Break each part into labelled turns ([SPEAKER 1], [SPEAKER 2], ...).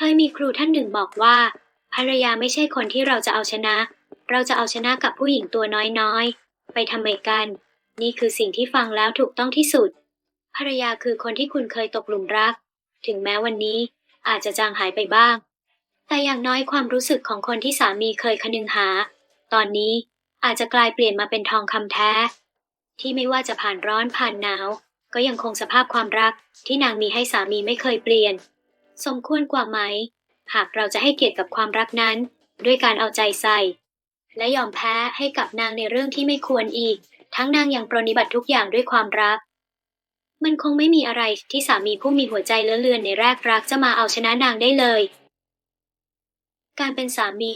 [SPEAKER 1] เคยมีครูท่านหนึ่งบอกว่า ภรรยาไม่ใช่คนที่เราจะเอาชนะ เราจะเอาชนะกับผู้หญิงตัวน้อยๆ ไปทำไมกัน นี่คือสิ่งที่ฟังแล้วถูกต้องที่สุด ภรรยาคือคนที่คุณเคยตกหลุมรัก ถึงแม้วันนี้อาจจะจางหายไปบ้าง แต่อย่างน้อยความรู้สึกของคนที่สามีเคยคนึงหา ตอนนี้อาจจะกลายเปลี่ยนมาเป็นทองคำแท้ ที่ไม่ว่าจะผ่านร้อนผ่านหนาว ก็ยังคงสภาพความรักที่นางมีให้สามีไม่เคยเปลี่ยน สมควรกว่าไหม หากเราจะให้เกียรติกับความรักนั้น ด้วยการเอาใจใส่ และยอมแพ้ให้กับนางในเรื่องที่ไม่ควรอีก ทั้งนางยังปรนนิบัติทุกอย่างด้วยความรัก มันคงไม่มีอะไรที่สามีผู้มีหัวใจเลื่อนเลือนในแรกรักจะมาเอาชนะนางได้เลย การเป็นสามี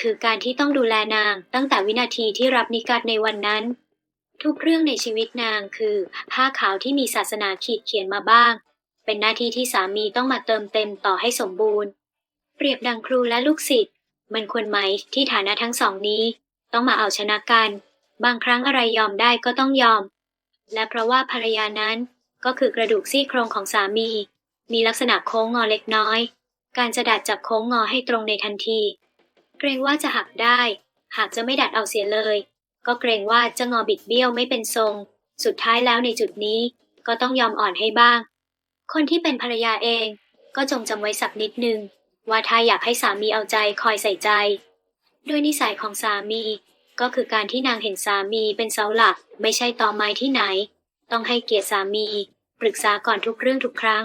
[SPEAKER 1] คือการที่ต้องดูแลนางตั้งแต่วินาทีที่รับนิกัดในวันนั้น ทุกเรื่องในชีวิตนางคือผ้าขาวที่มีศาสนาขีดเขียนมาบ้าง เป็นหน้าที่ที่สามีต้องมาเติมเต็มต่อให้สมบูรณ์ เปรียบดังครูและลูกศิษย์มันควรไหมที่ฐานะทั้งสองนี้ ต้องมาเอาชนะกัน บางครั้งอะไรยอมได้ก็ต้องยอม และเพราะว่าภรรยานั้นก็คือกระดูกซี่โครงของสามี มีลักษณะโค้งงอเล็กน้อย การจะดัดจับโค้งงอให้ตรงในทันที เกรงว่าจะหักได้ หากจะไม่ดัดเอาเสียเลย ก็เกรงว่าจะงอบิดเบี้ยวไม่เป็นทรง สุดท้ายแล้วในจุดนี้ก็ต้องยอมอ่อนให้บ้าง คนที่เป็นภรรยาเองก็จงจำไว้สักนิดนึง ว่าถ้าอยากให้สามีเอาใจคอยใส่ใจ ด้วยนิสัยของสามีก็คือการที่นางเห็นสามีเป็นเสาหลัก ไม่ใช่ตอไม้ที่ไหน ต้องให้เกียรติสามี ปรึกษาก่อนทุกเรื่องทุกครั้ง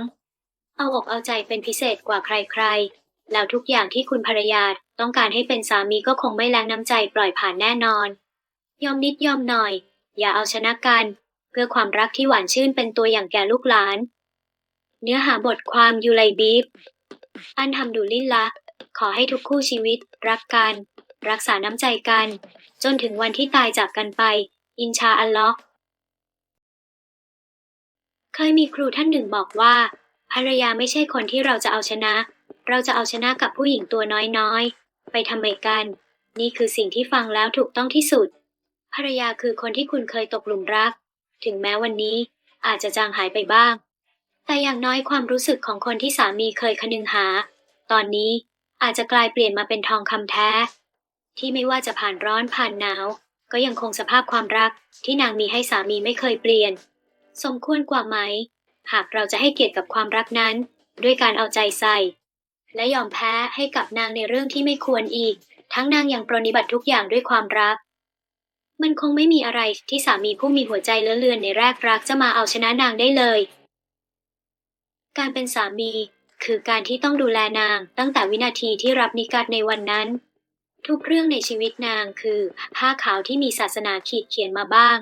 [SPEAKER 1] เอาอกเอาใจเป็นพิเศษกว่าใครๆ แล้วทุกอย่างที่คุณภรรยาต้องการให้เป็นสามีก็คงไม่แรงน้ำใจปล่อยผ่านแน่นอน ยอมนิดยอมหน่อย อย่าเอาชนะกัน เพื่อความรักที่หวานชื่นเป็นตัวอย่างแก่ลูกหลาน เนื้อหาบทความยูไลบีฟอันทำดูลินละ ขอให้ทุกคู่ชีวิต รักกัน รักษาน้ำใจกัน จนถึงวันที่ตายจากกันไป อินชาอัลลอฮ์เคยมีครูท่านหนึ่งบอกว่า ภรรยาไม่ใช่คนที่เราจะเอาชนะ เราจะเอาชนะกับผู้หญิงตัวน้อยๆ ไปทำไมกัน นี่คือสิ่งที่ฟังแล้วถูกต้องที่สุด ภรรยาคือคนที่คุณเคยตกหลุมรัก ถึงแม้วันนี้อาจจะจางหายไปบ้าง แต่อย่างน้อยความรู้สึกของคนที่สามีเคยคนึงหา ตอนนี้อาจจะกลายเปลี่ยนมาเป็นทองคำแท้ ที่ไม่ว่าจะผ่านร้อนผ่านหนาว ก็ยังคงสภาพความรักที่นางมีให้สามีไม่เคยเปลี่ยน สมควรกว่าไหม หากเราจะให้เกียรติกับความรักนั้น ด้วยการเอาใจใส่ และยอมแพ้ให้กับนางในเรื่องที่ไม่ควรอีก ทั้งนางยังปรนนิบัติทุกอย่างด้วยความรัก มันคงไม่มีอะไรที่สามีผู้มีหัวใจเลื่อนเลือนในแรกรักจะมาเอาชนะนางได้เลย การเป็นสามี คือการที่ต้องดูแลนางตั้งแต่วินาทีที่รับนิกัดในวันนั้น ทุกเรื่องในชีวิตนางคือผ้าขาวที่มีศาสนาขีดเขียนมาบ้าง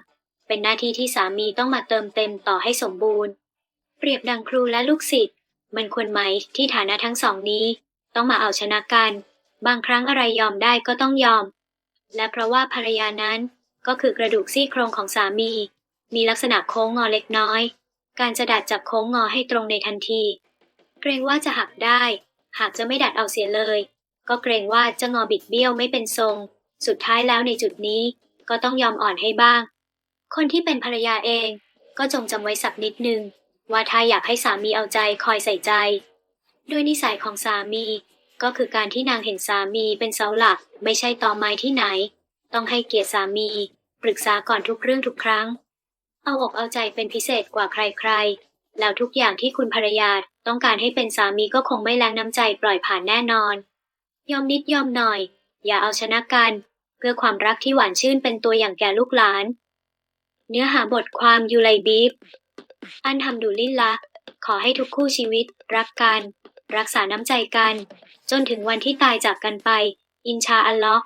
[SPEAKER 1] เป็นหน้าที่ที่สามีต้องมาเติมเต็มต่อให้สมบูรณ์ เปรียบดังครูและลูกศิษย์มันควรไหมที่ฐานะทั้งสองนี้ ต้องมาเอาชนะกัน บางครั้งอะไรยอมได้ก็ต้องยอม และเพราะว่าภรรยานั้นก็คือกระดูกซี่โครงของสามี มีลักษณะโค้งงอเล็กน้อย การจะดัดจับโค้งงอให้ตรงในทันที เกรงว่าจะหักได้ หากจะไม่ดัดเอาเสียเลย ก็เกรงว่าจะงอบิดเบี้ยวไม่เป็นทรง สุดท้ายแล้วในจุดนี้ก็ต้องยอมอ่อนให้บ้าง คนที่เป็นภรรยาเองก็จงจำไว้สักนิดนึง ว่าถ้าอยากให้สามีเอาใจคอยใส่ใจด้วยนิสัยของสามีก็คือการที่นางเห็นสามีเป็นเสาหลัก ไม่ใช่ตอไม้ที่ไหน ต้องให้เกียรติสามี ปรึกษาก่อนทุกเรื่องทุกครั้ง เอาอกเอาใจเป็นพิเศษกว่าใครๆ แล้วทุกอย่างที่คุณภรรยาต้องการให้เป็นสามีก็คงไม่แรงน้ำใจปล่อยผ่านแน่นอน ยอมนิดยอมหน่อย อย่าเอาชนะกัน เพื่อความรักที่หวานชื่นเป็นตัวอย่างแก่ลูกหลาน เนื้อหาบทความยูไลบีฟอันทำดูลินละขอให้ทุกคู่ชีวิต รักกัน รักษาน้ำใจกัน จนถึงวันที่ตายจากกันไป อินชาอัลลอฮ์